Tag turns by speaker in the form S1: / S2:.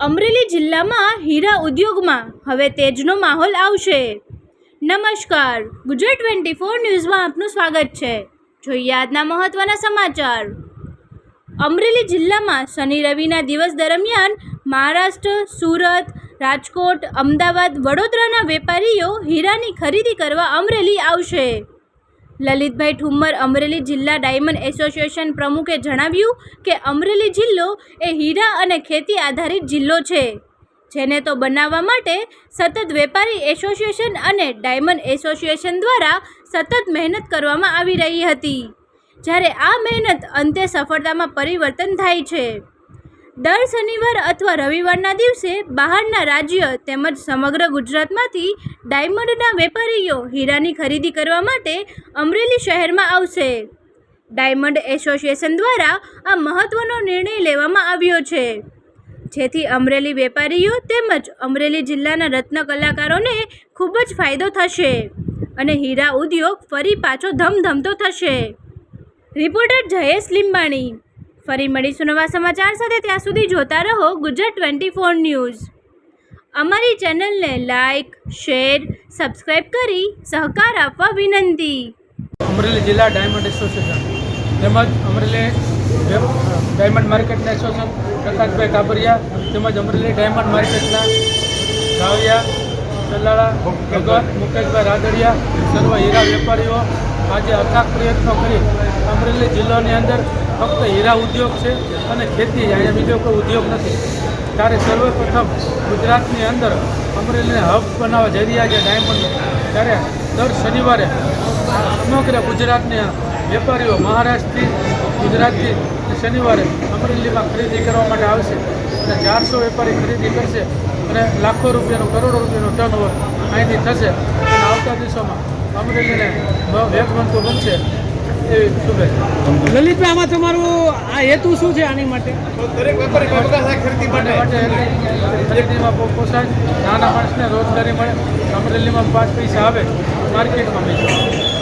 S1: અમરેલી જિલ્લામાં હીરા ઉદ્યોગમાં હવે તેજનો માહોલ આવશે. નમસ્કાર, ગુજરાત ટ્વેન્ટી ફોર ન્યૂઝમાં આપનું સ્વાગત છે. જોઈએ આજના મહત્ત્વના સમાચાર. અમરેલી જિલ્લામાં શનિ રવિના દિવસ દરમિયાન મહારાષ્ટ્ર, સુરત, રાજકોટ, અમદાવાદ, વડોદરાના વેપારીઓ હીરાની ખરીદી કરવા અમરેલી આવશે. લલિતભાઈ ઠુમ્મર અમરેલી જિલ્લા ડાયમંડ એસોસિએશન પ્રમુખે જણાવ્યું કે અમરેલી જિલ્લો એ હીરા અને ખેતી આધારિત જિલ્લો છે, જેને તો બનાવવા માટે સતત વેપારી એસોસિએશન અને ડાયમંડ એસોસિએશન દ્વારા સતત મહેનત કરવામાં આવી રહી હતી. જ્યારે આ મહેનત અંતે સફળતામાં પરિવર્તન થાય છે. દર શનિવાર અથવા રવિવારના દિવસે બહારના રાજ્ય તેમજ સમગ્ર ગુજરાતમાંથી ડાયમંડના વેપારીઓ હીરાની ખરીદી કરવા માટે અમરેલી શહેરમાં આવશે. ડાયમંડ એસોસિએશન દ્વારા આ મહત્ત્વનો નિર્ણય લેવામાં આવ્યો છે. જેથી અમરેલી વેપારીઓ તેમજ અમરેલી જિલ્લાના રત્ન કલાકારોને ખૂબ જ ફાયદો થશે અને હીરા ઉદ્યોગ ફરી પાછો ધમધમતો થશે. રિપોર્ટર જયેશ લીંબાણી ફરી મળીશું નવા સમાચાર સાથે. ત્યાં સુધી જોતા રહો ગુજરાત ટ્વેન્ટી ફોર ન્યૂઝ. અમારી ચેનલને લાઇક શેર સબસ્ક્રાઈબ કરી સહકાર આપવા વિનંતી.
S2: અમરેલી જિલ્લા ડાયમંડ એસોસિએશન તેમજ અમરેલી ડાયમંડ માર્કેટના એસોસિએશન પ્રકાશભાઈ કાબરિયા તેમજ અમરેલી ડાયમંડ માર્કેટના ગાવિયા ચલાળા મુકેશભાઈ રાદડિયા, સર્વ હીરા વેપારીઓ આજે અથાગ પ્રયત્નો કરી અમરેલી જિલ્લાની અંદર ફક્ત હીરા ઉદ્યોગ છે અને ખેતી અહીંયા બીજો કોઈ ઉદ્યોગ નથી. ત્યારે સર્વપ્રથમ ગુજરાતની અંદર અમરેલીને હબ બનાવવા જઈ રહ્યા છે ડાયમંડ. ત્યારે દર શનિવારે સમગ્ર ગુજરાતની વેપારીઓ મહારાષ્ટ્રથી, ગુજરાતથી શનિવારે અમરેલીમાં ખરીદી કરવા માટે આવશે. અને ચારસો વેપારી ખરીદી કરશે અને લાખો રૂપિયાનું કરોડો રૂપિયાનું ટર્નઓવર અહીંથી થશે. અને આવતા દિવસોમાં અમરેલીને વેગવંતું બનશે એવી શુભેચ્છા.
S3: લલિતભાઈ આમાં તમારું આ હેતુ શું છે આની માટે?
S4: દરેક વેપારી ખરીદી
S2: માટે. ખરીદીમાં પોસાય નાના માણસને રોજગારી મળે. અમરેલીમાં પાંચ પૈસા આવે માર્કેટમાં બીજું